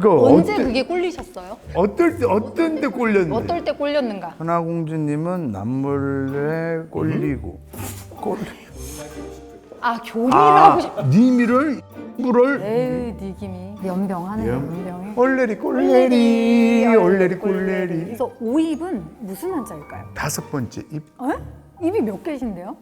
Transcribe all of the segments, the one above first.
이거 언제 어때- 그게 꼴리셨어요? 어떨 때 어떤 데 꼴렸는데? 어떨 때 꼴렸는가? 하나공주님은 남몰래 꼴리고 꼴. 아 교리를 아, 하고 싶. 니미를 불을 에이 니김이 연병하네 연- 연병해. 올레리 꼴레리 올레리 꼴레리 그래서 오입은 무슨 한자일까요? 다섯 번째 입 에? 입이 몇 개신데요?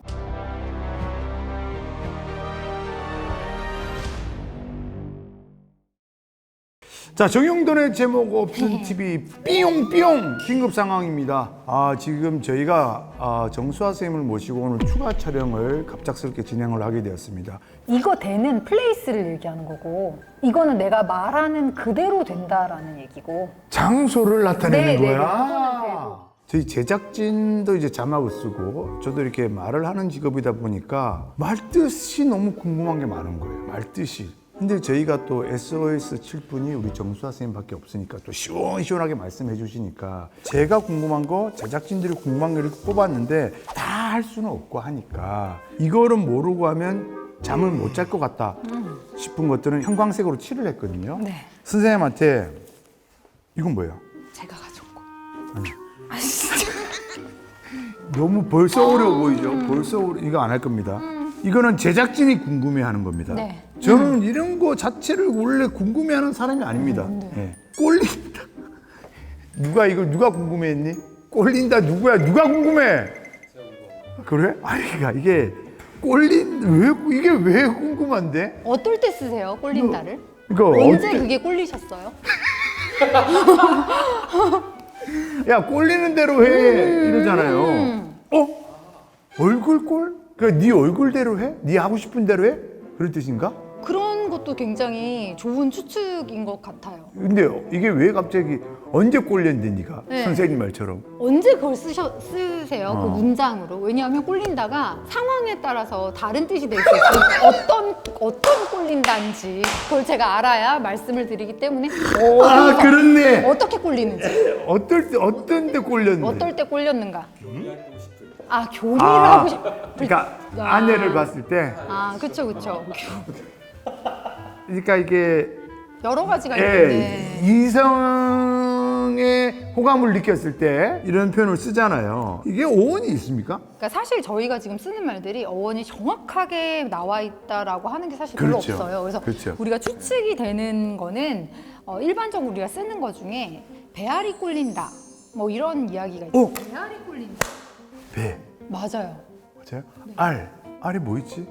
자, 정용돈의 제목 없은 TV 삐용삐용 긴급 상황입니다. 아, 지금 저희가 아, 정수아 선생님을 모시고 오늘 추가 촬영을 갑작스럽게 진행을 하게 되었습니다. 이거 되는 플레이스를 얘기하는 거고 이거는 내가 말하는 그대로 된다라는 얘기고 장소를 나타내는 네, 네, 네. 거야. 그거는 저희 제작진도 이제 자막을 쓰고 저도 이렇게 말을 하는 직업이다 보니까 말뜻이 너무 궁금한 게 많은 거예요. 말뜻이. 근데 저희가 또 SOS 칠 분이 우리 정수아 선생님밖에 없으니까 또 시원시원하게 말씀해 주시니까 제가 궁금한 거 제작진들이 궁금한 거 이렇게 뽑았는데 다 할 수는 없고 하니까 이거를 모르고 하면 잠을 못 잘 것 같다 싶은 것들은 형광색으로 칠을 했거든요. 네. 선생님한테 이건 뭐예요? 제가 가졌고 너무 벌써 어려워 보이죠? 벌써 어려... 이거 안 할 겁니다. 이거는 제작진이 궁금해하는 겁니다. 네. 저는 이런 거 자체를 원래 궁금해하는 사람이 아닙니다. 예. 꼴린다. 누가 이걸 누가 궁금해했니? 꼴린다 누구야? 누가 궁금해? 그래? 아니 그러니까 이게 꼴린 왜 이게 왜 궁금한데? 어떨 때 쓰세요 꼴린다를? 이거 언제 어때? 그게 꼴리셨어요? 야 꼴리는 대로 해 이러잖아요. 음. 어? 얼굴 꼴? 그러니까 네 얼굴대로 해? 네 하고 싶은 대로 해? 그런 뜻인가? 그런 것도 굉장히 좋은 추측인 것 같아요. 근데 이게 왜 갑자기 언제 꼴렸는데 네가 네. 선생님 말처럼 언제 그걸 쓰셔, 쓰세요? 어. 그 문장으로. 왜냐하면 꼴린다가 상황에 따라서 다른 뜻이 될 수 있어요. 어떤, 어떤 꼴린다인지 그걸 제가 알아야 말씀을 드리기 때문에 어, 아 그렇네 어떻게 꼴리는지, 어떨 때 어떤 데 꼴렸는데 어떨 때 꼴렸는가. 아, 교리를 아, 하고 싶... 그러니까 아. 아내를 봤을 때 아, 그쵸, 그쵸. 그러니까 이게 여러 가지가 예, 있는데. 이성의 호감을 느꼈을 때 이런 표현을 쓰잖아요 이게 어원이 있습니까? 그러니까 사실 저희가 지금 쓰는 말들이 어원이 정확하게 나와 있다라고 하는 게 사실 별로 그렇죠. 없어요. 그래서 그렇죠. 우리가 추측이 되는 거는 어, 일반적으로 우리가 쓰는 것 중에 배알이 꼴린다. 뭐 이런 이야기가 있어요. 어? 배알이 꼴린다. 배 맞아요. 맞아요? 알 알이 뭐 있지?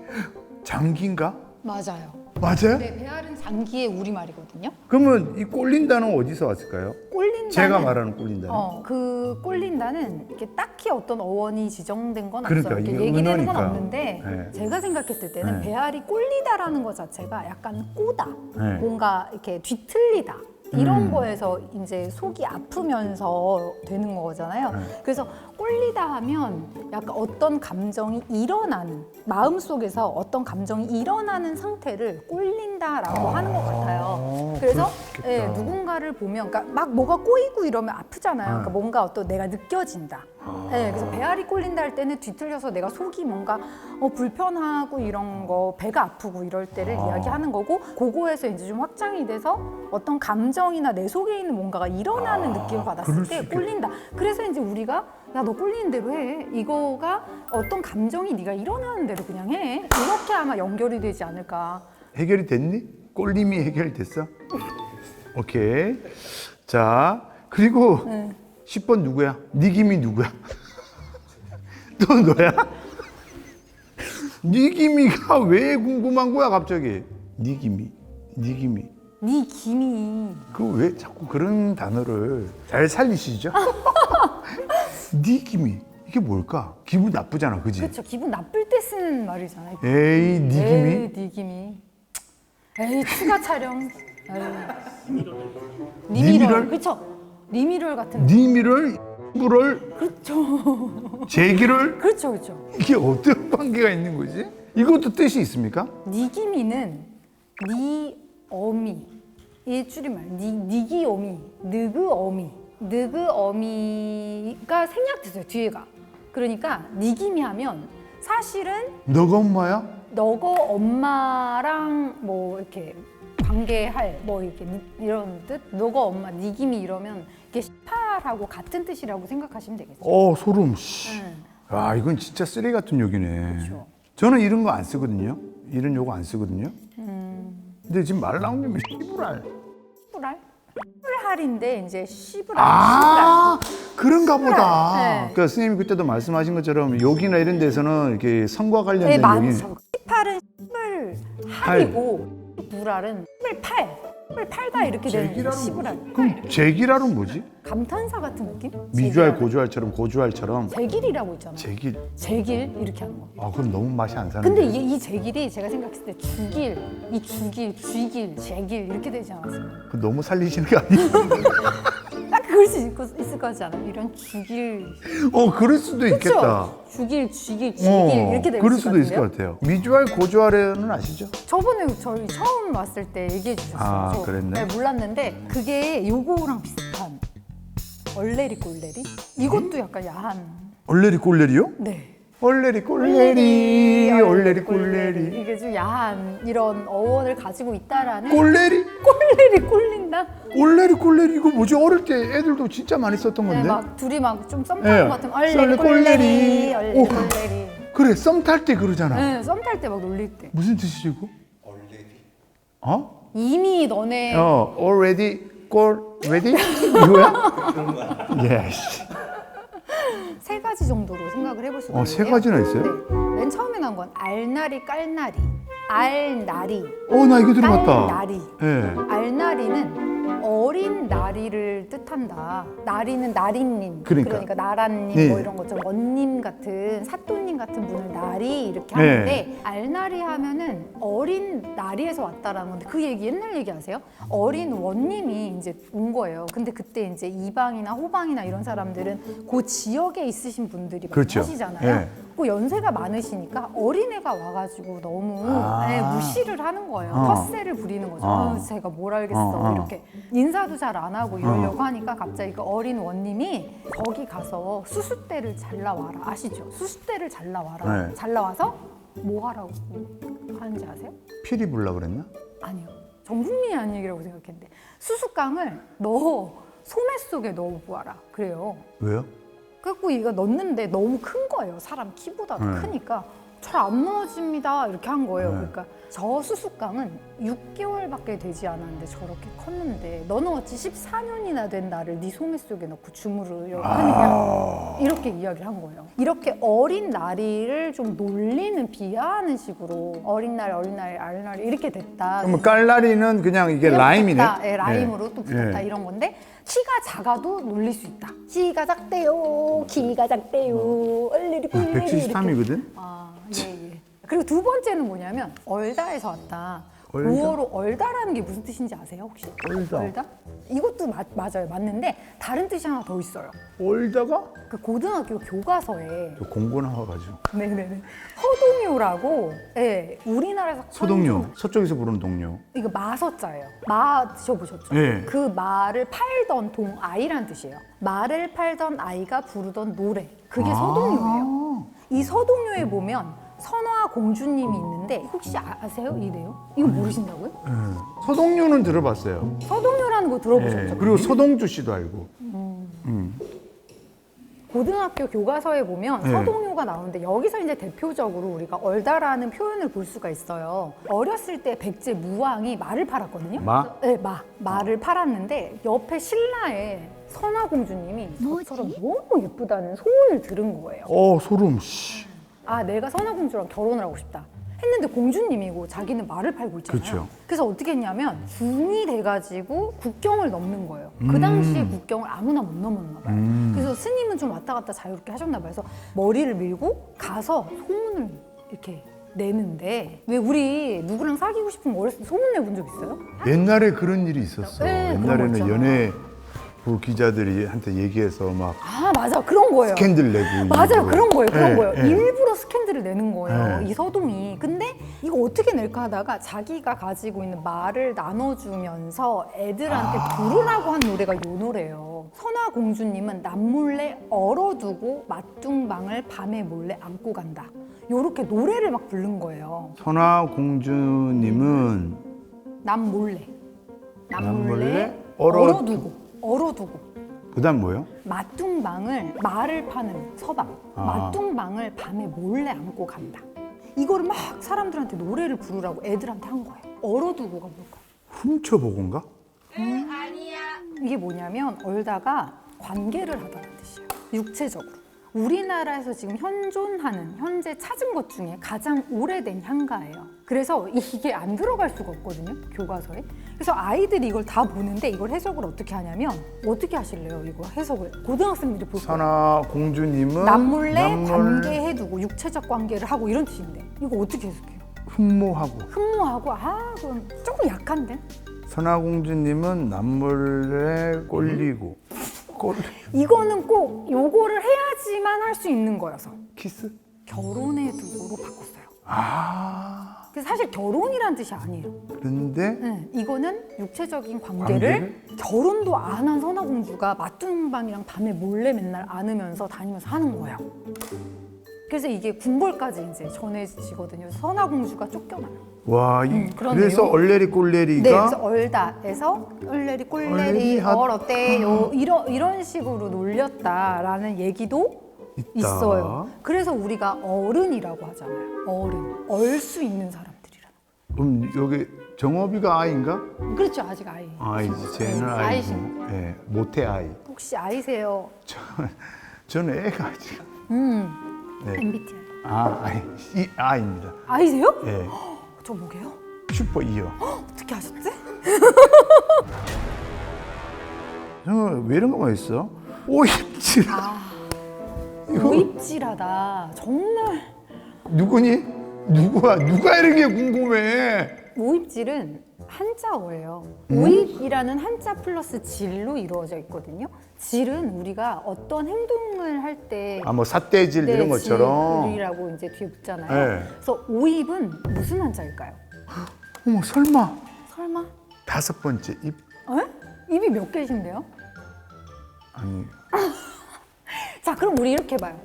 장기인가? 맞아요. 맞아요? 네, 배알은 장기의 우리말이거든요. 그러면 이 꼴린다는 어디서 왔을까요? 꼴린다는 제가 말하는 꼴린다는 어, 그 꼴린다는 이렇게 딱히 어떤 어원이 지정된 건 그러니까 없어요. 이게 얘기되는 건 은어니까. 없는데 네. 제가 생각했을 때는 네. 배알이 꼴리다라는 것 자체가 약간 꼬다, 네. 뭔가 이렇게 뒤틀리다. 이런 음. 거에서 이제 속이 아프면서 되는 거잖아요. 네. 그래서 꼴리다 하면 약간 어떤 감정이 일어나는 마음 속에서 어떤 감정이 일어나는 상태를 꼴린다라고 하는 것 같아요. 그래서 그럴 수 예. 누군가를 보면 그러니까 막 뭐가 꼬이고 이러면 아프잖아요. 그러니까 네. 뭔가 어떤 내가 느껴진다. 아. 예, 그래서 배알이 꼴린다 할 때는 뒤틀려서 내가 속이 뭔가 어, 불편하고 이런 거 배가 아프고 이럴 때를 아. 이야기하는 거고 그거에서 이제 좀 확장이 돼서 어떤 감정이나 내 속에 있는 뭔가가 일어나는 아, 느낌을 받았을 수 때. 꼴린다. 그래서 이제 우리가 야너 꼴리는 대로 해. 이거가 어떤 감정이 네가 일어나는 대로 그냥 해. 이렇게 아마 연결이 되지 않을까. 해결이 됐니? 꼴림이 해결됐어? 오케이. 자, 그리고 네. 10번 누구야? 니김이 누구야? 또 너야? 니김이가 왜 궁금한 거야, 갑자기? 니김이, 니김이. 네 김이 그왜 자꾸 그런 단어를 잘 살리시죠? 니김이. 이게 뭘까? 기분 나쁘잖아, 그지? 그렇죠. 기분 나쁠 때 쓰는 말이잖아요. 에이, 니김이? 에이, 니김이. 에이, 추가 촬영. 에이. 리미럴? 그쵸. 리미럴 같은. 니미를, 이를 그렇죠. 제기를 그렇죠, 그렇죠. 이게 어떤 관계가 있는 거지? 이것도 뜻이 있습니까? 니기미는 니 어미 이 줄임말 니 니기 어미 느그 어미 느그 어미가 생략됐어요 뒤에가 그러니까 니기미 하면 사실은 너가 엄마야? 너거 엄마랑 뭐 이렇게 관계할 뭐 이렇게 니- 이런 뜻 너가 엄마 니 김이 이러면 이게 시파하고 같은 뜻이라고 생각하시면 되겠죠. 어 소름. 씨. 응. 아 이건 진짜 쓰레기 같은 욕이네. 그렇죠. 저는 이런 거 안 쓰거든요. 이런 욕안 쓰거든요. 음. 근데 지금 말 나온 김에 씨부랄. 시부랄? 시부랄인데 이제 시부랄. 아 그런가 보다. 네. 그러니까 선생님이 그때도 말씀하신 것처럼 욕이나 이런 데서는 이렇게 성과 시부랄. 네 관련된 욕이 많죠. 시팔은 시불 할이고 부랄은 시 불 팔. 시불 팔다 이렇게 되는 거예요. 시부랄. 그럼 제기랄은 뭐지? 감탄사 같은 느낌? 미주알. 고주알처럼 고주알처럼 제길이라고 있잖아요. 제길. 제길 이렇게 하는 거. 아 그럼 너무 맛이 안 사는데. 근데 이, 이 제길이 제가 생각했을 때 주길, 이 주길, 쥐길, 제길 이렇게 되지 않았어요? 그 너무 살리시는 거 아니에요? 딱 그럴 수 있을, 거- 있을 것 같지 않아요? 이런 주길, 어 그럴 수도 있겠다. 주길, 쥐길, 쥐길 어, 이렇게 될 그럴 수 수도 있을? 것 같아요. 미주알 고주알에는 아시죠? 저번에 저희 처음 왔을 때 얘기해 주셨어요. 아, 저, 그랬네. 네, 몰랐는데 그게 요거랑 비슷한 얼레리 꼴레리? 이것도 약간 야한. 얼레리 꼴레리요? 네. 얼레리 꼴레리 얼레리 꼴레리 이게 좀 야한 이런 어원을 가지고 있다라는 꼴레리 꼴레리 꼴린다. 얼레리 꼴레리 이거 뭐지? 어릴 때 애들도 진짜 많이 썼던 네, 건데. 막 둘이 막 좀썸 네. 타는 것 같은 얼레리 썰레 꼴레리 꼴레리. 얼레리 오. 꼴레리. 그래 썸 탈 때 그러잖아. 네, 썸 탈 때 막 놀릴 때. 무슨 뜻이지 이거? 얼레리. 어? 이미 너네 어, already, 꼴, ready? 이거야? 예. 씨. 세 가지 정도로 생각을 해볼 수 있는데요. 어, 세 가지나 있어요? 네. 맨 처음에 나온 건 알나리 깔나리. 알나리. 어, 나 이거 들어봤다. 깔나리. 예. 알나리는 어린 나리를 뜻한다. 나리는 나리님, 그러니까. 나라님 네. 뭐 이런 것처럼 원님 같은 사또님 같은 분을 나리 이렇게 네. 하는데 알나리 하면은 어린 나리에서 왔다라는 건데 그 얘기 옛날 얘기 아세요? 어린 원님이 이제 온 거예요. 근데 그때 이제 이방이나 호방이나 이런 사람들은 그 지역에 있으신 분들이 많이 그렇죠. 하시잖아요. 네. 그 연세가 많으시니까 어린애가 와가지고 너무 아. 네, 무시를 하는 거예요. 어. 텃세를 부리는 거죠. 어. 아유, 제가 뭘 알겠어. 어, 어. 이렇게 인사도 잘 안 하고 이러려고 하니까 갑자기 그 어린 원님이 거기 가서 수수대를 잘라와라. 아시죠? 수수대를 잘라와라. 네. 잘라와서 뭐 하라고 하는지 아세요? 피리 불라 그랬나? 아니요. 전 국민의 얘기라고 생각했는데 수수깡을 너 소매 속에 넣어보아라. 그래요. 왜요? 그래갖고 이거 넣는데 너무 큰 거예요. 사람 키보다 더 네. 크니까 잘안 넣어집니다. 이렇게 한 거예요. 네. 그러니까 저 수수깡은 6개월밖에 되지 않았는데 저렇게 컸는데 너는 어찌 14년이나 된 나를 네 소매 속에 넣고 주무르려고 하느냐 아. 이렇게 이야기를 한 거예요. 이렇게 어린 나리를 좀 놀리는 비하하는 식으로 어린 날 어린 날 어린 날 이렇게 됐다. 그러면 깔라리는 그냥 이게 이렇게 라임이네. 붙었다. 예, 라임으로 예. 또 붙었다 예. 이런 건데 키가 작아도 놀릴 수 있다. 키가 작대요, 키가 작대요, 얼리리 꿀리리 이렇게. 173이거든? 아, 예, 예. 그리고 두 번째는 뭐냐면 얼다에서 왔다. 얼다? 구어로 얼다라는 게 무슨 뜻인지 아세요 혹시? 얼다. 이것도 맞, 맞아요. 맞는데 다른 뜻이 하나 더 있어요. 올다가? 그 고등학교 교과서에 저 공고 나와가지고. 네네네 서동요라고 예, 우리나라에서 서동요. 서쪽에서 부르는 동요. 이거 마서자예요. 마 드셔보셨죠? 네. 그 마를 팔던 동아이란 뜻이에요. 마를 팔던 아이가 부르던 노래. 그게 아. 서동요예요. 이 서동요에 보면 선화 공주님이 있는데 혹시 아, 아세요 이 내용? 이거 모르신다고요? 예. 서동요는 들어봤어요. 서동요라는 거 들어보셨죠? 예. 그리고 서동주 씨도 알고. 고등학교 교과서에 보면 네. 서동요가 나오는데 여기서 이제 대표적으로 우리가 얼다라는 표현을 볼 수가 있어요. 어렸을 때 백제 무왕이 말을 팔았거든요. 마? 네, 마. 말을 팔았는데 옆에 신라의 선화공주님이 저처럼 너무 예쁘다는 소문을 들은 거예요. 어, 소름, 씨. 아, 내가 선화공주랑 결혼을 하고 싶다. 했는데 공주님이고 자기는 말을 팔고 있잖아요. 그쵸. 래서 어떻게 했냐면 궁이 돼가지고 국경을 넘는 거예요. 음. 그 당시에 국경을 아무나 못 넘었나 봐요. 음. 그래서 스님은 좀 왔다 갔다 자유롭게 하셨나 봐요. 그래서 머리를 밀고 가서 소문을 이렇게 내는데 왜 우리 누구랑 사귀고 싶으면 어렸을 때 소문 내본 적 있어요? 옛날에 그런 일이 있었어. 네, 그런 거 옛날에는 있잖아. 연예 부 기자들이 한테 얘기해서 막 아 맞아 그런 거예요. 스캔들 내고. 맞아요 일부러. 그런 거예요 그런 예, 거예요 예. 일부러 스캔들을 내는 거예요 네. 이 서동이 근데 이거 어떻게 낼까 하다가 자기가 가지고 있는 말을 나눠주면서 애들한테 아. 부르라고 한 노래가 이 노래예요 선화 공주님은 남몰래 얼어두고 맞둥방을 밤에 몰래 안고 간다 요렇게 노래를 막 부른 거예요 선화 공주님은 남 몰래. 남남 몰래 몰래 얼어- 얼어두고 얼어두고 그다음 뭐요? 마뚱방을 말을 파는 서방 아. 마뚱방을 밤에 몰래 안고 간다. 이거를 막 사람들한테 노래를 부르라고 애들한테 한 거예요. 얼어두고가 뭘까? 훔쳐보건가? 이게 뭐냐면 얼다가 관계를 하다는 뜻이에요. 육체적으로. 우리나라에서 지금 현존하는 현재 찾은 것 중에 가장 오래된 향가예요. 그래서 이게 안 들어갈 수가 없거든요. 교과서에. 그래서 아이들이 이걸 다 보는데 이걸 해석을 어떻게 하냐면 어떻게 하실래요? 이거 해석을 고등학생들이 볼 거예요. 선아 공주님은 남몰래 남몰래 관계해두고 육체적 관계를 하고 이런 뜻인데 이거 어떻게 해석해요? 흠모하고 흠모하고 아 그건 조금 약한데 선아 공주님은 남몰래 꼴리고 꼴 이거는 꼭 요거를 해야 지만 할 수 있는 거여서 키스? 결혼해두고로 바꿨어요. 아 그래서 사실 결혼이란 뜻이 아니에요. 그런데 네, 이거는 육체적인 관계를, 결혼도 안 한 선화공주가 맞둥방이랑 밤에 몰래 맨날 안으면서 다니면서 하는 거예요. 그래서 이게 궁궐까지 이제 전해지거든요. 선화공주가 쫓겨나요. 와 이, 음, 그러네요. 그래서 얼레리 네, 꼴레리가 그래서 얼다에서 얼레리 얼레리 꼴레리 하- 얼어때 요 이런 이런 식으로 놀렸다라는 얘기도 있다. 있어요. 그래서 우리가 어른이라고 하잖아요. 어른, 얼 수 있는 사람들이라는. 그럼 여기 정업이가 아이인가? 거. 그렇죠, 아직 아이. 아이지 쟤는 네, 아이고 아이신. 예, 모태 아이 혹시 아이세요? 저, 저는 애가 지금 음, 네. MBTI. 아 아이 이 아이입니다 아이세요? 예 저 뭐게요? 슈퍼 이어 어떻게 하셨지? 저는 왜 이런 거만 있어? 오입질 아, 오입질하다. 정말 누구니? 누구야? 누가 이런 게 궁금해? 오입질은 한자어예요. 오입이라는 한자 플러스 질로 이루어져 있거든요. 질은 우리가 어떤 행동을 할 때 아 뭐 삿대질 이런 것처럼. 질이라고 이제 뒤에 붙잖아요. 네. 그래서 오입은 무슨 한자일까요? 어머 설마 설마? 다섯 번째 입 에? 입이 몇 개신데요? 아니 자, 그럼 우리 이렇게 봐요.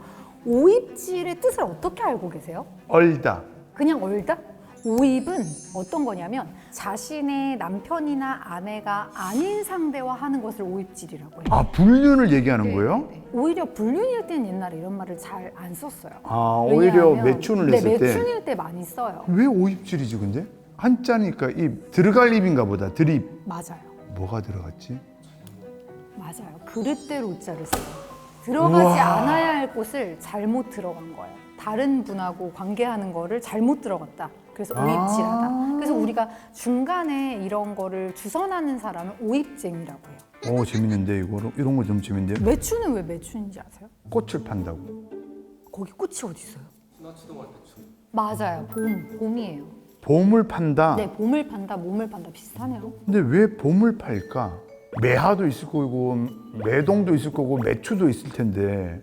오입질의 뜻을 어떻게 알고 계세요? 얼다. 그냥 얼다? 오입은 어떤 거냐면 자신의 남편이나 아내가 아닌 상대와 하는 것을 오입질이라고 해요. 아 불륜을 얘기하는 거예요? 네. 오히려 불륜일 때는 옛날에 이런 말을 잘 안 썼어요. 아 오히려 왜냐하면- 매춘을 네, 했을 때. 매춘일 때 많이 써요. 왜 오입질이지 근데? 한자니까 입 들어갈 입인가 보다 드립 맞아요. 뭐가 들어갔지? 맞아요. 그릇대로 자를 써요. 들어가지 우와. 않아야 할 곳을 잘못 들어간 거예요. 다른 분하고 관계하는 거를 잘못 들어갔다. 그래서 오입질하다. 아. 그래서 우리가 중간에 이런 거를 주선하는 사람은 오입쟁이라고 해요. 오 재밌는데 이거 이런 거 좀 재밌는데 매춘은 왜 매춘인지 아세요? 꽃을 판다고 거기 꽃이 어디 있어요? 맞아요. 봄, 봄이에요. 봄을 판다. 네, 봄을 판다, 몸을 판다 비슷하네요. 근데 왜 봄을 팔까? 매화도 있을 거고 매동도 있을 거고 매추도 있을 텐데.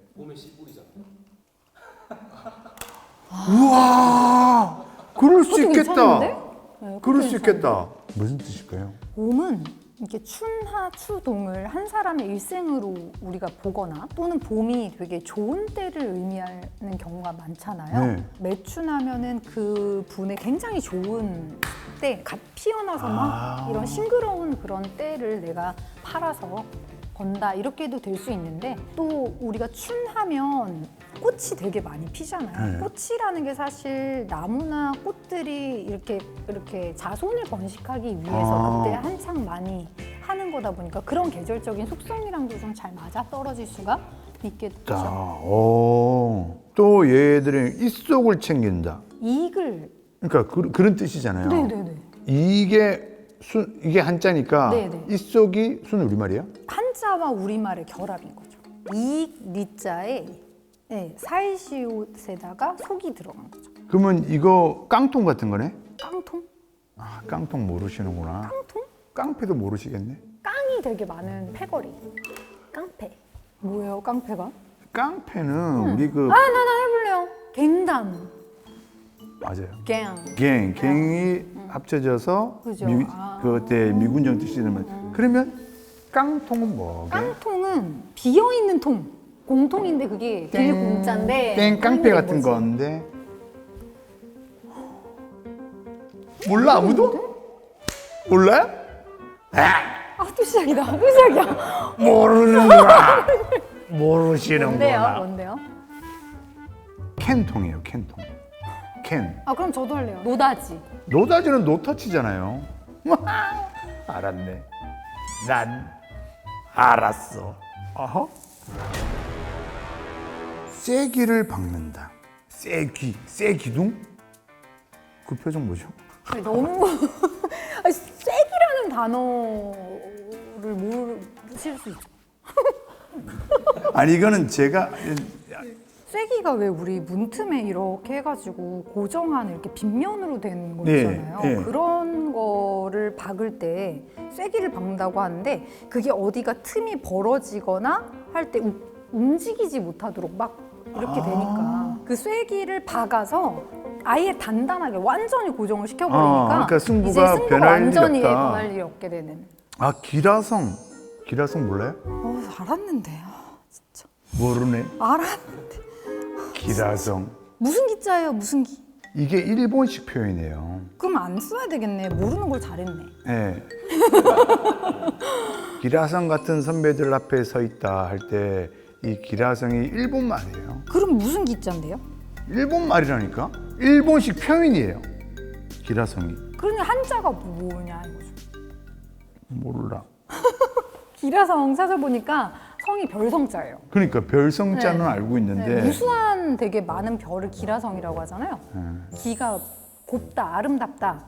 우와, 그럴 수 그것도 있겠다. 괜찮은데? 네, 그럴 수 있겠다. 무슨 뜻일까요? 봄은 이렇게 춘하 추동을 한 사람의 일생으로 우리가 보거나 또는 봄이 되게 좋은 때를 의미하는 경우가 많잖아요. 네. 매춘하면은 그 분의 굉장히 좋은 때, 갓 피어나서 막 아. 이런 싱그러운 그런 때를 내가 팔아서 건다 이렇게도 될 수 있는데 또 우리가 춘하면 꽃이 되게 많이 피잖아요. 네. 꽃이라는 게 사실 나무나 꽃들이 이렇게 이렇게 자손을 번식하기 위해서 아. 그때 한창 많이 하는 거다 보니까 그런 계절적인 속성이랑도 좀 잘 맞아 떨어질 수가 있겠죠. 자, 오. 또 얘들은 입속을 챙긴다. 이익을 그러니까 그, 그런 뜻이잖아요. 네네네 이게 순 이게 한자니까 네네. 입속이 순 우리말이야? 한자와 우리말의 결합인 거죠. 이익 리자에 네, 살시옷에다가 속이 들어간 거죠. 그러면 이거 깡통 같은 거네? 깡통? 아, 깡통 모르시는구나. 깡통? 깡패도 모르시겠네. 깡이 되게 많은 패거리. 깡패. 뭐예요, 깡패가? 깡패는 우리 그 아, 나, 나 해볼래요. 갱단. 맞아요. 갱. 갱, 갱이 합쳐져서 그죠. 미, 아. 그때 미군정 뜻이면 그러면 깡통은 뭐게? 깡통은 비어 있는 통. 공통인데 그게 되게 공짜인데. 땡 깡패 같은 뭐지? 건데 몰라 아무도? 몰라요? 아또 시작이다. 또 시작이야. 모르는구나. 뭔데요? 모르시는구나. 뭔데요? 캔통이에요, 캔통. 캔. 아 그럼 저도 할래요. 노다지. 노다지는 노터치잖아요. 알았네. 난 알았어. 어허. 쐐기를 박는다. 쐐기, 쐐기둥? 그 표정 뭐죠? 아니, 너무 아니, 쐐기라는 단어를 모르실 수 있죠. 아니 이거는 제가 쐐기가 왜 우리 문틈에 이렇게 해가지고 고정한 이렇게 빗면으로 된 거 네, 있잖아요. 네. 그런 거를 박을 때 쐐기를 박는다고 하는데 그게 어디가 틈이 벌어지거나 할 때 움직이지 못하도록 막 이렇게 아. 되니까 그 쐐기를 박아서 아예 단단하게 완전히 고정을 시켜버리니까 아, 그러니까 승부가 이제 승부가 변할 일이 완전히 없다. 변할 일이 없게 되는. 아 기라성, 기라성 몰라요? 어 알았는데 아, 진짜 모르네. 알았는데 기라성. 무슨 기자예요 무슨 기? 이게 일본식 표현이에요. 그럼 안 써야 되겠네. 모르는 걸 잘했네. 예. 기라성 같은 선배들 앞에 서 있다 할 때 이 기라성이 일본 말이에요. 그럼 무슨 기자인데요? 일본 말이라니까? 일본식 표현이에요. 기라성이. 그러니 한자가 뭐냐 이거죠. 몰라. 기라성 찾아보니까 성이 별성자예요. 그러니까 별성자는 네. 알고 있는데 네, 무수한 되게 많은 별을 기라성이라고 하잖아요. 기가 곱다, 아름답다.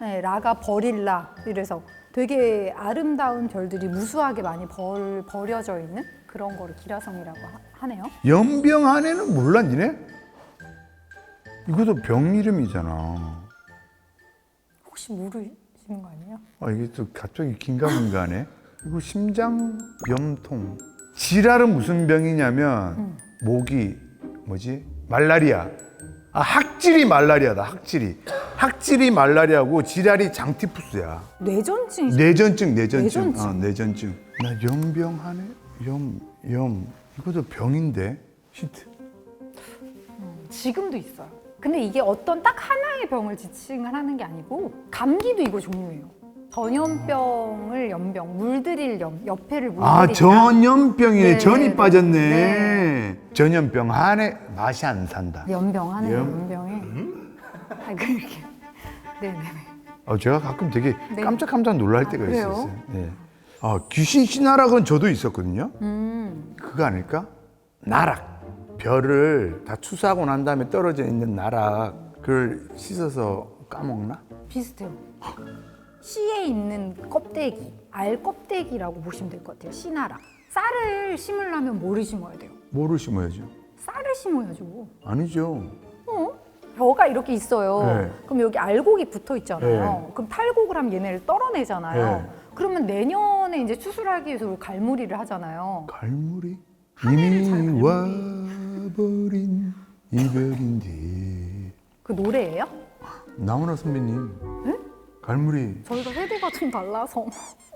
네, 라가 버릴라 이래서 되게 아름다운 별들이 무수하게 많이 벌, 버려져 있는 그런 거를 기라성이라고 하, 하네요. 연병 안에는 몰라 니네? 이것도 병 이름이잖아. 혹시 모르시는 거 아니에요? 아 이게 또 갑자기 긴가민가하네. 이거 심장 염통. 지랄은 무슨 병이냐면 모기 뭐지 말라리아. 아 학질이 말라리아다 학질이. 학질이 말라리아고 지랄이 장티푸스야. 뇌전증 내전증 내전증. 내전증. 어, 내전증. 나 염병하네. 염 염. 이것도 병인데 힌트. 지금도 있어요. 근데 이게 어떤 딱 하나의 병을 지칭을 하는 게 아니고 감기도 이거 종류예요. 전염병을 연병, 물들일 염, 옆에를 물들이다. 아 전염병이네. 네, 전이 네, 빠졌네. 네. 전염병 안에 맛이 안 산다. 연병하네요. 염- 연병에. 아 그렇게. 네네네. 어, 제가 가끔 되게 네. 깜짝깜짝 놀랄 아, 때가 그래요? 있었어요. 예. 아, 귀신 신나락은 저도 있었거든요. 음. 그거 아닐까? 나락. 별을 다 추수하고 난 다음에 떨어져 있는 나락. 그걸 씻어서 까먹나? 비슷해요. 씨에 있는 껍데기, 알 껍데기라고 보시면 될 것 같아요. 씨나라. 쌀을 심으려면 뭐를 심어야 돼요? 뭐를 심어야죠? 쌀을 심어야죠. 아니죠. 어? 벼가 이렇게 있어요. 네. 그럼 여기 알곡이 붙어 있잖아요. 네. 그럼 탈곡을 하면 얘네를 떨어내잖아요. 네. 그러면 내년에 이제 추수를 하기 위해서 갈무리를 하잖아요. 갈무리? 이미 갈무리. 와버린 이별인데. 그 노래예요? 나훈아 선배님. 갈무리 저희가 세대가 좀 달라서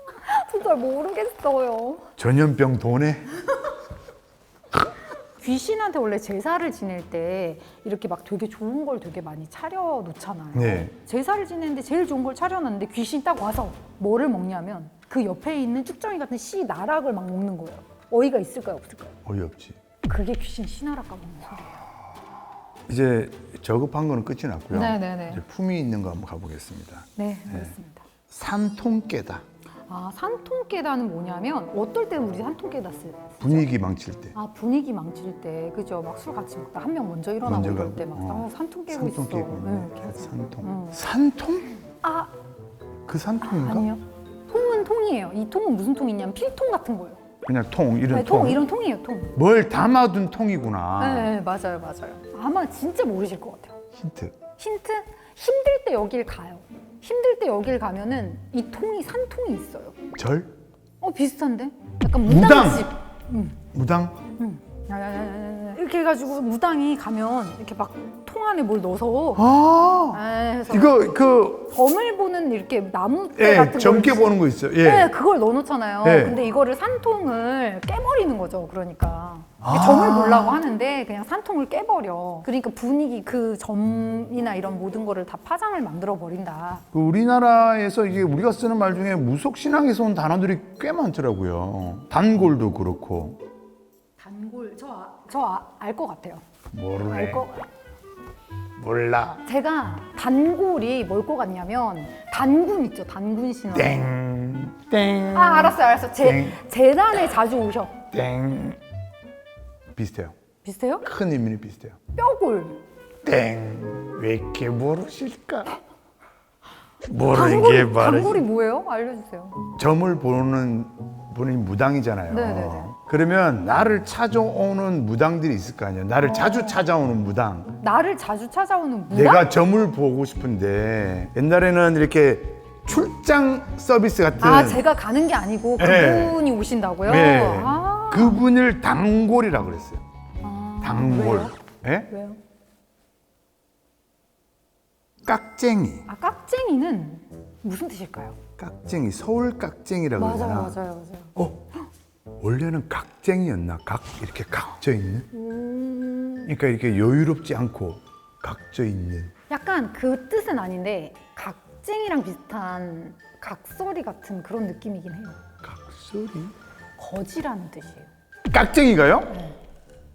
잘 모르겠어요. 전염병 도네. 귀신한테 원래 제사를 지낼 때 이렇게 막 되게 좋은 걸 되게 많이 차려 놓잖아요. 네. 제사를 지내는데 제일 좋은 걸 차려 놨는데 귀신이 딱 와서 뭐를 먹냐면 그 옆에 있는 쭉정이 같은 씨 나락을 막 먹는 거예요. 어이가 있을까요, 없을까요? 어이없지. 그게 귀신 씨나락 까먹는 소리예요. 이제 저급한 거는 끝이 났고요. 네네네. 이제 품이 있는 거 한번 가보겠습니다. 네, 알겠습니다. 산통깨다. 아, 산통깨다는 뭐냐면 어떨 때 우리 산통깨다 쓰? 분위기 망칠 때. 아 분위기 망칠 때 그죠 막 술 같이 먹다 한 명 먼저 일어나고 먼저 이럴 가고. 때막 어. 아, 산통 깨고 있어. 산통 깨고. 네, 이렇게. 산통. 음. 산통? 아 그 산통인가? 아니요. 통은 통이에요. 이 통은 무슨 통이냐면 필통 같은 거예요. 그냥 통 이런 네, 통. 통 이런 통이에요, 통. 뭘 담아둔 통이구나. 네, 네, 맞아요, 맞아요. 아마 진짜 모르실 것 같아요. 힌트. 힌트 힘들 때 여길 가요. 힘들 때 여길 가면은 이 통이 산통이 있어요. 절? 어 비슷한데? 약간 무당! 무당집. 무당? 야야야야야. 이렇게 해가지고 무당이 가면 이렇게 막 통 안에 뭘 넣어서 아, 에, 그래서 이거 그 점을 보는 이렇게 나무 대 예, 같은 걸 점괘 보는 거 있어요. 예. 네, 그걸 넣어놓잖아요. 예. 근데 이거를 산통을 깨버리는 거죠. 그러니까 아. 점을 보려고 하는데 그냥 산통을 깨버려. 그러니까 분위기 그 점이나 이런 모든 거를 다 파장을 만들어 버린다. 그 우리나라에서 이게 우리가 쓰는 말 중에 무속 신앙에서 온 단어들이 꽤 많더라고요. 단골도 그렇고 저저 알 것 같아요. 모르네. 알 거. 몰라. 제가 단골이 뭘 것 같냐면 단군 있죠. 단군 신화. 땡. 땡. 아 알았어요, 알았어. 제 땡. 재단에 자주 오셔. 땡. 비슷해요. 비슷해요? 큰 의미는 비슷해요. 뼈골. 땡. 왜 이렇게 모르실까? 모르는 단골, 게 말이지. 단골이 뭐예요? 알려주세요. 점을 보는 분이 무당이잖아요. 네네네. 그러면 나를 찾아오는 무당들이 있을 거 아니에요. 나를 자주 찾아오는 무당. 나를 자주 찾아오는 무당? 내가 점을 보고 싶은데 옛날에는 이렇게 출장 서비스 같은 아 제가 가는 게 아니고 네. 그분이 오신다고요? 네. 아, 그분을 단골이라고 그랬어요. 아, 단골. 왜요? 예? 왜요? 깍쟁이. 아 깍쟁이는 무슨 뜻일까요? 깍쟁이. 서울 깍쟁이라고 맞아요, 그러잖아. 맞아요, 맞아요. 어? 원래는 각쟁이였나? 각 이렇게 각져 있는? 음, 그러니까 이렇게 여유롭지 않고 각져 있는. 약간 그 뜻은 아닌데 각쟁이랑 비슷한 각설이 같은 그런 느낌이긴 해요. 각소리? 거지라는 뜻이에요. 깍쟁이가요? 네.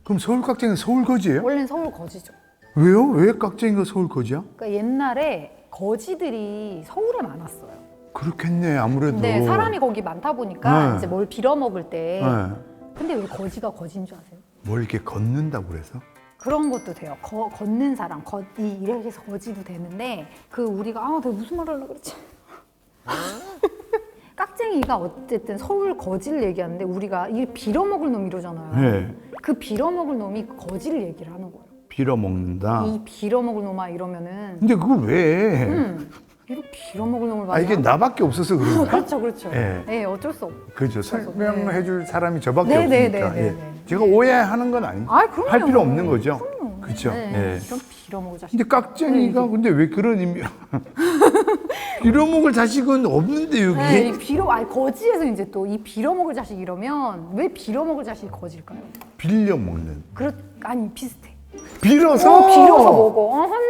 그럼 서울 깍쟁이는 서울 거지예요? 원래는 서울 거지죠. 왜요? 왜 깍쟁이가 서울 거지야? 그러니까 옛날에 거지들이 서울에 많았어요. 그렇겠네 아무래도. 근데 사람이 거기 많다 보니까 네. 이제 뭘 빌어 먹을 때 네. 근데 왜 거지가 거지인 줄 아세요? 뭘 이렇게 걷는다고 그래서? 그런 것도 돼요. 거- 걷는 사람, 거, 이, 이렇게 해서 거지도 되는데 그 우리가 아 내가 무슨 말을 하려고 그랬지? 깍쟁이가 어쨌든 서울 거지를 얘기하는데 우리가 이 빌어먹을 놈 이러잖아요. 네. 그 빌어먹을 놈이 거지를 얘기를 하는 거예요. 빌어 먹는다. 이 빌어먹을 놈아 이러면은 근데 그걸 왜? 음, 이렇게 빌어먹을 놈을 아 이게? 나밖에 없어서 그런가? 그렇죠, 그렇죠. 예. 네, 어쩔 수 없. 그죠. 설명해 줄 사람이 저밖에 네, 네, 없으니까. 네, 네, 예. 네. 제가 오해하는 건 아니. 아, 그럼요. 할 필요 없는 거죠. 그럼요. 그렇죠. 네, 예. 이런 빌어먹을 자식. 근데 깍쟁이가 근데 왜 그런 의미? 빌어먹을 자식은 없는데 여기. 네, 이 빌어 아니 거지에서 이제 또 이 빌어먹을 자식 이러면 왜 빌어먹을 자식이 거지일까요? 빌려 먹는. 그렇 아니 비슷해. 빌어서. 어, 빌어서 먹어. 어, 한, 한,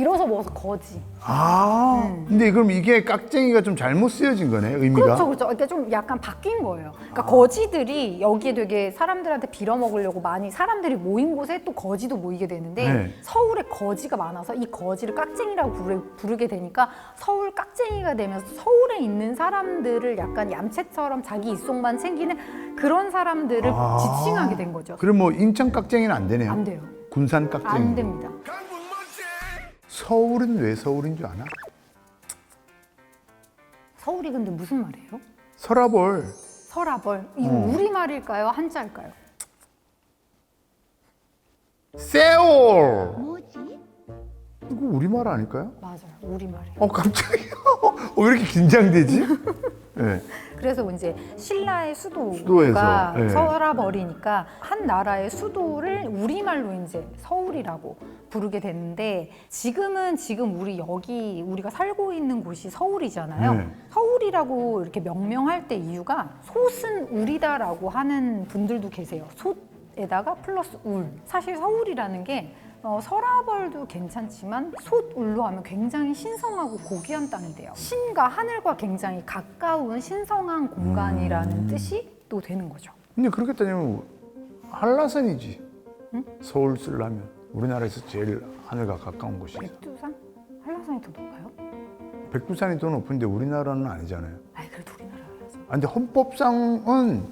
빌어서 먹어서 거지. 아. 음. 근데 그럼 이게 깍쟁이가 좀 잘못 쓰여진 거네 의미가. 그렇죠, 그렇죠. 그러니까 좀 약간 바뀐 거예요. 그러니까 거지들이 여기에 되게 사람들한테 빌어 먹으려고 많이 사람들이 모인 곳에 또 거지도 모이게 되는데 네. 서울에 거지가 많아서 이 거지를 깍쟁이라고 부르, 부르게 되니까 서울 깍쟁이가 되면서 서울에 있는 사람들을 약간 얌체처럼 자기 입속만 챙기는 그런 사람들을 아. 지칭하게 된 거죠. 그럼 뭐 인천 깍쟁이는 안 되네요. 안 돼요. 군산 깍쟁이. 안 됩니다. 서울은 왜 서울인 줄 아나? 서울이 근데 무슨 말이에요? 서라벌. 서라벌. 이거 어. 우리 말일까요? 한자일까요? 세월. 이거 우리말 아닐까요? 맞아요. 우리 말이에요. 어 갑자기 어, 왜 이렇게 긴장되지? 네. 그래서 이제 신라의 수도가 수도에서, 예. 한 나라의 수도를 우리말로 이제 서울이라고 부르게 됐는데 지금은 지금 우리 여기 우리가 살고 있는 곳이 서울이잖아요. 네. 서울이라고 이렇게 명명할 때 이유가 솥은 울이다라고 하는 분들도 계세요. 솥에다가 플러스 울. 사실 서울이라는 게 어, 서라벌도 괜찮지만 솥울로 하면 굉장히 신성하고 고귀한 땅이 돼요. 신과 하늘과 굉장히 가까운 신성한 공간이라는 음. 뜻이 또 되는 거죠. 근데 그렇게 따지면 한라산이지. 서울 쓰려면 우리나라에서 제일 하늘과 가까운 곳이죠. 백두산? 한라산이 더 높아요? 백두산이 더 높은데 우리나라는 아니잖아요. 아이 그래도 우리나라야죠. 아, 근데 헌법상은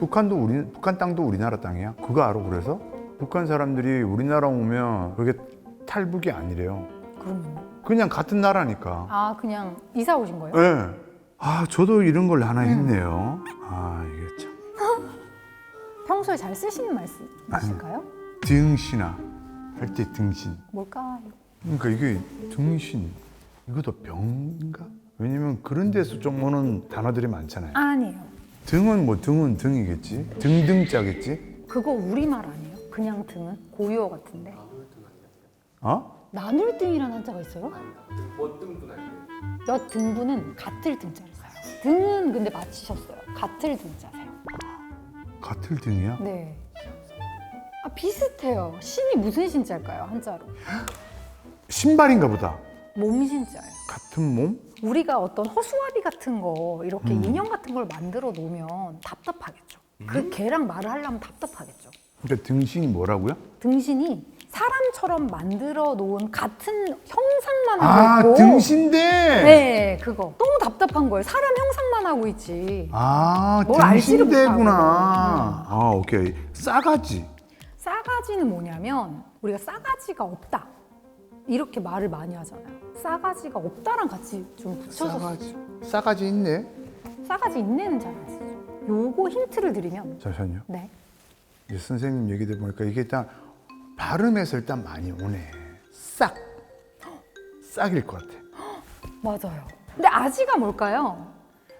북한도 우리 북한 땅도 우리나라 땅이야. 그거 알아? 그래서 북한 사람들이 우리나라 오면 그게 탈북이 아니래요. 그러면요? 그냥 같은 나라니까. 아 그냥 이사 오신 거예요? 예. 아, 저도 이런 걸 하나 했네요. 아, 이게 참. 평소에 잘 쓰시는 말씀이실까요? 등신아 할 때 등신. 뭘까요? 그러니까 이게 등신 이것도 병인가? 왜냐면 그런 데서 좀 오는 단어들이 많잖아요. 아니에요. 등은 뭐 등은 등이겠지. 등등자겠지. 그거 우리말 아니에요? 그냥 등은 고유어 같은데. 어? 나눌 등이라는 한자가 있어요? 몇 등분은 같을 등자를 써요. 등은 근데 맞히셨어요. 같을 등자세요. 같을 등이야? 네. 아 비슷해요. 신이 무슨 신자일까요? 한자로. 신발인가 보다. 몸 신자예요. 같은 몸? 우리가 어떤 허수아비 같은 거 이렇게 음. 인형 같은 걸 만들어 놓으면 답답하겠죠. 그 개랑 말을 하려면 답답하겠죠. 그러니까 등신이 뭐라고요? 등신이 사람처럼 만들어 놓은 같은 형상만 아, 하고 있고 등신대. 네, 그거 너무 답답한 거예요. 사람 형상만 하고 있지. 아, 뭘 알지를 등신대구나. 못하고. 아, 오케이. 싸가지. 싸가지는 뭐냐면 우리가 싸가지가 없다. 이렇게 말을 많이 하잖아요. 싸가지가 없다랑 같이 좀 붙여서 싸가지. 싸가지 있네. 싸가지 있네는 잘 안 쓰죠. 요거 힌트를 드리면 잠시만요. 네. 선생님 얘기 들어보니까 이게 일단 발음에서 일단 많이 오네. 싹. 싹일 것 같아. 맞아요. 근데 아지가 뭘까요?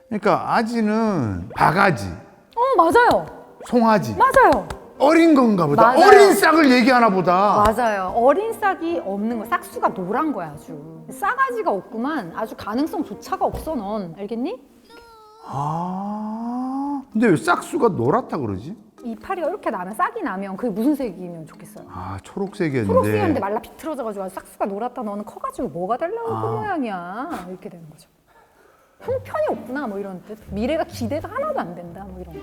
그러니까 아지는 바가지, 어, 맞아요. 송아지. 맞아요. 어린 건가 보다. 맞아요. 어린 싹을 얘기하나 보다. 맞아요. 어린 싹이 없는 거. 싹수가 노란 거야, 아주. 싸가지가 없구만. 아주 가능성조차가 없어, 넌. 알겠니? 아. 근데 왜 싹수가 노랗다 그러지? 이파리가 이렇게 나면 싹이 나면 그게 무슨 색이면 좋겠어요? 아, 초록색이었는데. 초록색이었는데 말라 비틀어져가지고 싹수가 노랗다 너는 커가지고 뭐가 되려고 아. 그 모양이야 이렇게 되는 거죠 형편이 없구나 뭐 이런 뜻 미래가 기대가 하나도 안 된다 뭐 이런 거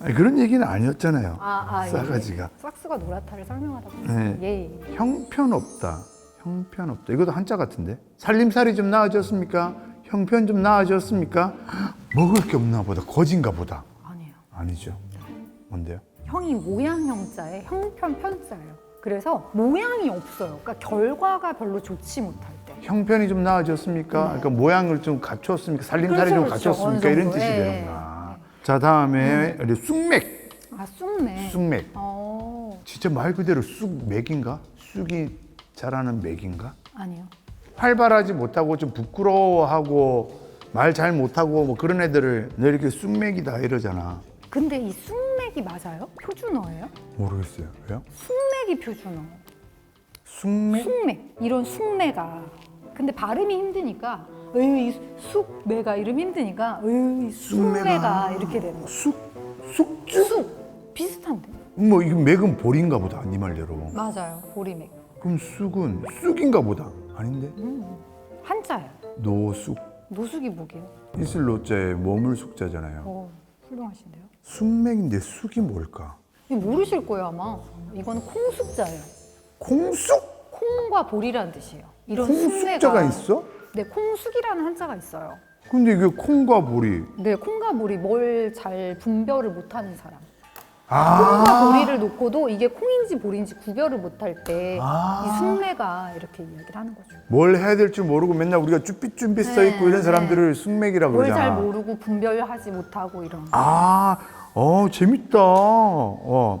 아니, 그런 얘기는 아니었잖아요. 아, 아, 예, 싸가지가. 예. 싹수가 노랗다를 설명하다 보니 네. 예, 예. 형편없다. 형편없다. 이것도 한자 같은데. 살림살이 좀 나아졌습니까? 형편 좀 나아졌습니까? 먹을 게 없나 보다. 거진가 보다. 아니에요 아니죠. 뭔데요? 형이 모양 형자에 형편 편자예요 그래서 모양이 없어요 그러니까 결과가 별로 좋지 못할 때 형편이 좀 나아졌습니까? 그러니까 모양을 좀 갖췄습니까? 살림살이 그렇죠, 좀 그렇죠. 갖췄습니까? 어느 이런 정도. 뜻이 예. 되는구나. 자, 다음에 우리 쑥맥. 아 쑥네 쑥맥. 어 진짜 말 그대로 쑥맥인가? 쑥이 자라는 맥인가? 아니요 활발하지 못하고 좀 부끄러워하고 말 잘 못하고 뭐 그런 애들을 너 이렇게 쑥맥이다 이러잖아. 근데 이 쑥 맥이 맞아요? 표준어예요? 모르겠어요. 왜요? 쑥맥이 표준어 쑥맥? 숙맥 이런 숙매가 근데 발음이 힘드니까 으이 숙매가 이름 힘드니까 으이 숙매가 이렇게 되는 거죠. 쑥? 쑥주? 쑥 비슷한데 뭐 이거 맥은 볼인가 보다. 네 말대로. 맞아요 보리맥 그럼 쑥은 쑥인가 보다. 아닌데? 한자예요 노쑥. 노숙이 뭐게요? 이슬 노자에 머물 숙자잖아요. 어 훌륭하신데요 쑥맥인데 쑥이 뭘까? 이거 모르실 거예요 아마 이거는 콩숙자예요 콩쑥? 콩과 보리라는 뜻이에요 이런 콩숙자가 숙매가- 있어? 네 콩숙이라는 한자가 있어요 근데 이게 콩과 보리. 네 콩과 보리 뭘 잘 분별을 못하는 사람 아. 콩과 보리를 놓고도 이게 콩인지 보리인지 구별을 못할 때 이 아. 숙매가 이렇게 이야기를 하는 거죠. 뭘 해야 될줄 모르고 맨날 우리가 쭈삣쭈삣 써 있고 네, 이런 사람들을 쑥맥이라고 뭘 잘 그러잖아. 모르고 분별하지 못하고 이런. 아, 어 재밌다. 와,